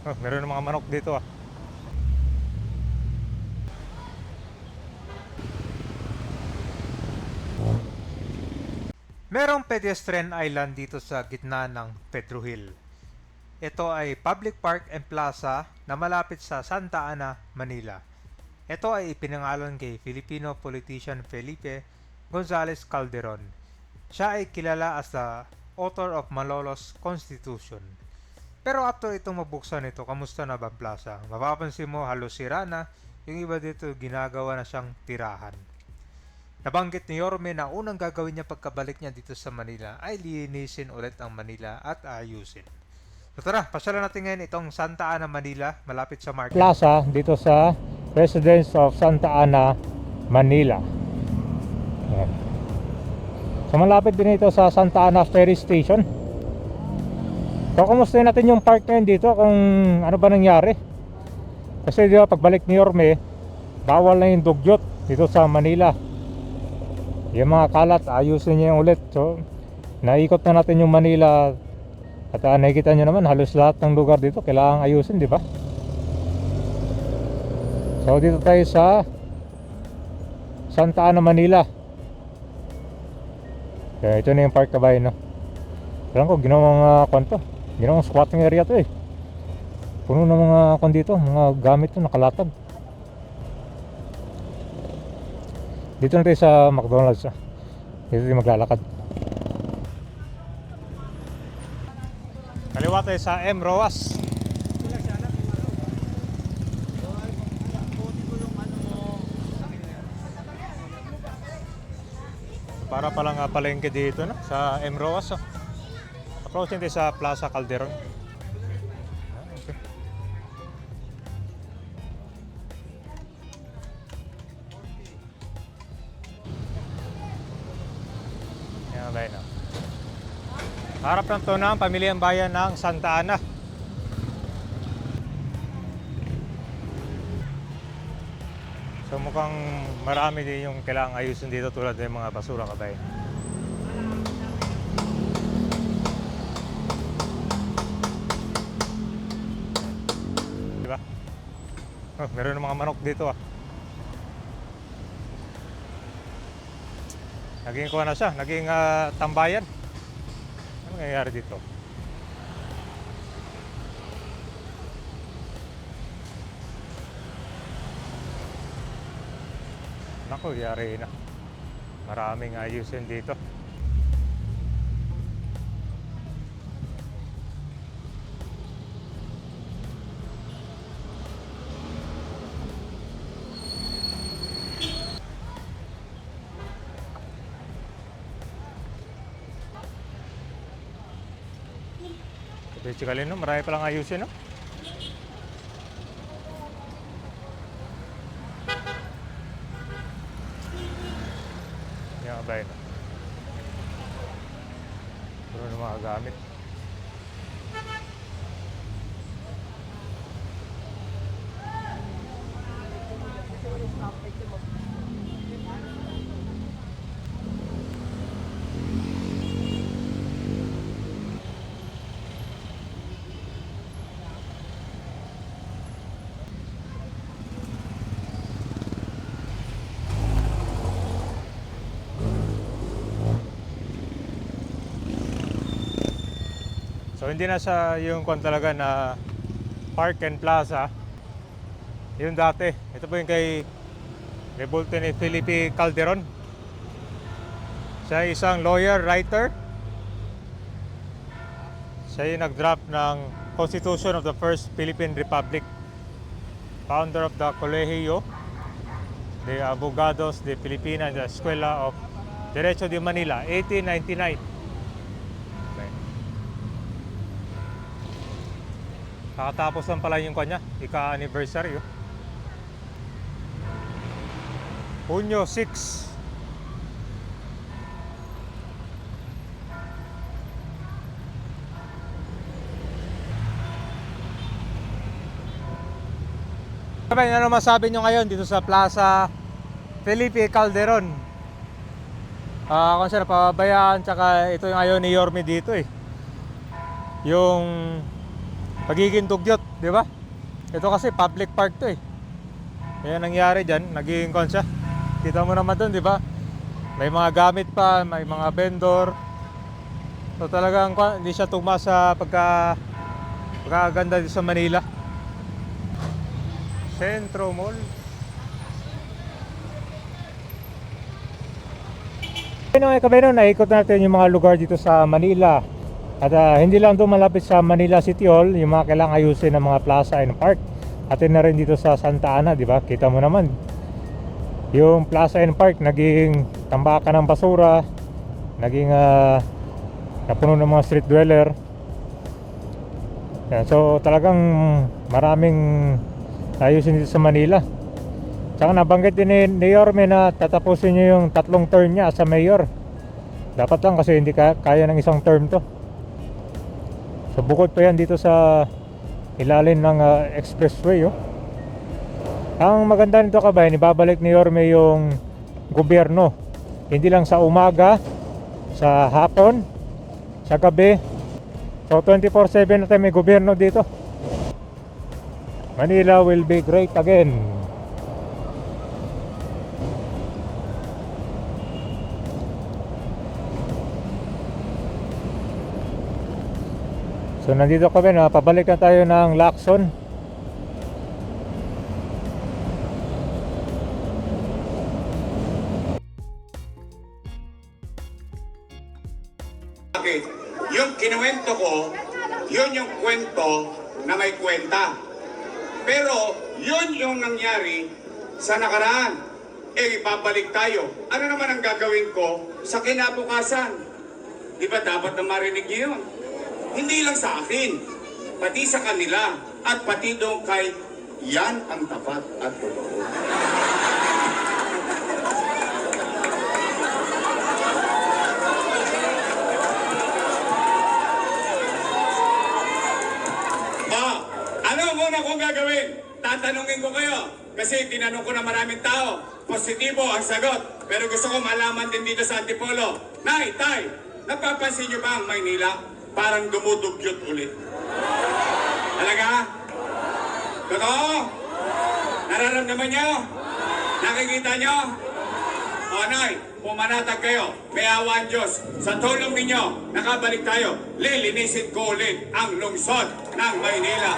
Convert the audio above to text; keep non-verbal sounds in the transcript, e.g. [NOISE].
Oh, meron mga manok dito ah. Merong pedestrian island dito sa gitna ng Pedro Hill. Ito ay public park and plaza na malapit sa Santa Ana, Manila. Ito ay ipinangalan kay Filipino politician Felipe Gonzales Calderon. Siya ay kilala as the author of Malolos Constitution. Pero after itong mabuksan ito, kamusta na ba ang plaza? Mapapansin mo halos sira na, yung iba dito ginagawa na siyang tirahan. Nabanggit ni Yorme na unang gagawin niya pagkabalik niya dito sa Manila ay linisin ulit ang Manila at ayusin. So tara, pasyalan natin ngayon itong Santa Ana, Manila, malapit sa market. plaza dito sa Residence of Santa Ana, Manila. Ayan. So malapit din ito sa Santa Ana Ferry Station. So kumustahin natin yung park ngayon dito kung ano ba nangyari. Kasi di ba pagbalik ni Yorme, bawal na yung dugyot dito sa Manila. Yung mga kalat, ayusin niya yung ulit. So naikot na natin yung Manila at uh, nakikita nyo naman halos lahat ng lugar dito kailangan ayusin, di ba? So dito tayo sa Santa Ana, Manila. Kaya ito na yung park kabay, no? Alam ko, ginawang uh, kwanto. Ginawang squatting area to eh. Puno ng mga kwan dito, mga gamit to, nakalatag. Dito na tayo sa McDonald's. Ah. Dito tayo maglalakad. Kaliwa tayo sa M. Roas. Para palang palengke dito no? sa M. Roas. Oh. Approaching tayo sa Plaza Calderon. Ah, okay. Yan ba yun. Harap ng pamilyang bayan ng Santa Ana. So mukhang marami din yung kailangang ayusin dito tulad ng mga basura kabay. Oh, [LAUGHS] meron ng mga manok dito ah. Naging kuha na siya, naging ah, tambayan. Ano nangyayari dito? Naku, yari na. Maraming ayusin dito. Basically, no, marami palang ayusin, no? Yan ba yun? Puro mga gamit. Hindi na sa yung kwan talaga na Park and Plaza. Yung dati. Ito po yung kay Revolte ni Felipe Calderon. Siya isang lawyer, writer. Siya yung nag-draft ng Constitution of the First Philippine Republic. Founder of the Colegio de Abogados de Filipina and the Escuela of Derecho de Manila, 1899. Kakatapos lang pala yung kanya, ika-anniversary. Oh. Hunyo 6. Sabi, ano masabi nyo ngayon dito sa Plaza Felipe Calderon? Ah, kung saan napabayaan, tsaka ito yung ayaw ni Yorme dito eh. Yung pagiging dugyot, di ba? Ito kasi public park to eh. Kaya nangyari dyan, naging konsya. Kita mo naman doon, di ba? May mga gamit pa, may mga vendor. So talagang hindi siya tugma sa pagka pagkaganda sa Manila. Centro Mall. Mga kabeno, naikot natin yung mga lugar dito sa Manila. At ah, hindi lang doon malapit sa Manila City Hall, yung mga kailangang ayusin ng mga plaza and park. Atin na rin dito sa Santa Ana, di ba? Kita mo naman. Yung plaza and park naging tambakan ng basura, naging ah, napuno ng mga street dweller. Yan, so talagang maraming ayusin dito sa Manila. Tsaka nabanggit din ni, ni Yorme na tatapusin niya yung tatlong term niya sa mayor. Dapat lang kasi hindi ka, kaya ng isang term to. So bukod pa yan dito sa ilalim ng ah, expressway oh. Ang maganda nito kabayan, ibabalik ni Yorme yung gobyerno. Hindi lang sa umaga, sa hapon, sa gabi. So 24/7 na tayo may gobyerno dito. Manila will be great again. So nandito kami na pabalik na tayo ng Lacson. Bakit? Yung kinuwento ko, yun yung kwento na may kwenta. Pero yun yung nangyari sa nakaraan. Eh, ibabalik tayo. Ano naman ang gagawin ko sa kinabukasan? Di ba dapat na marinig niyo yun? Hindi lang sa akin, pati sa kanila, at pati doon kay yan ang tapat at totoo. Oh, ano muna kong gagawin? Tatanungin ko kayo. Kasi tinanong ko na maraming tao. Positibo ang sagot. Pero gusto ko malaman din dito sa Antipolo. Nay, Tay, napapansin niyo ba ang Maynila? Parang dumudugyot ulit. Talaga? Totoo? Nararamdaman niyo? Nakikita niyo? O, Nay, pumanatag kayo. May awa ang Diyos. Sa tulong ninyo, nakabalik tayo. Lilinisin ko ulit ang lungsod ng Maynila.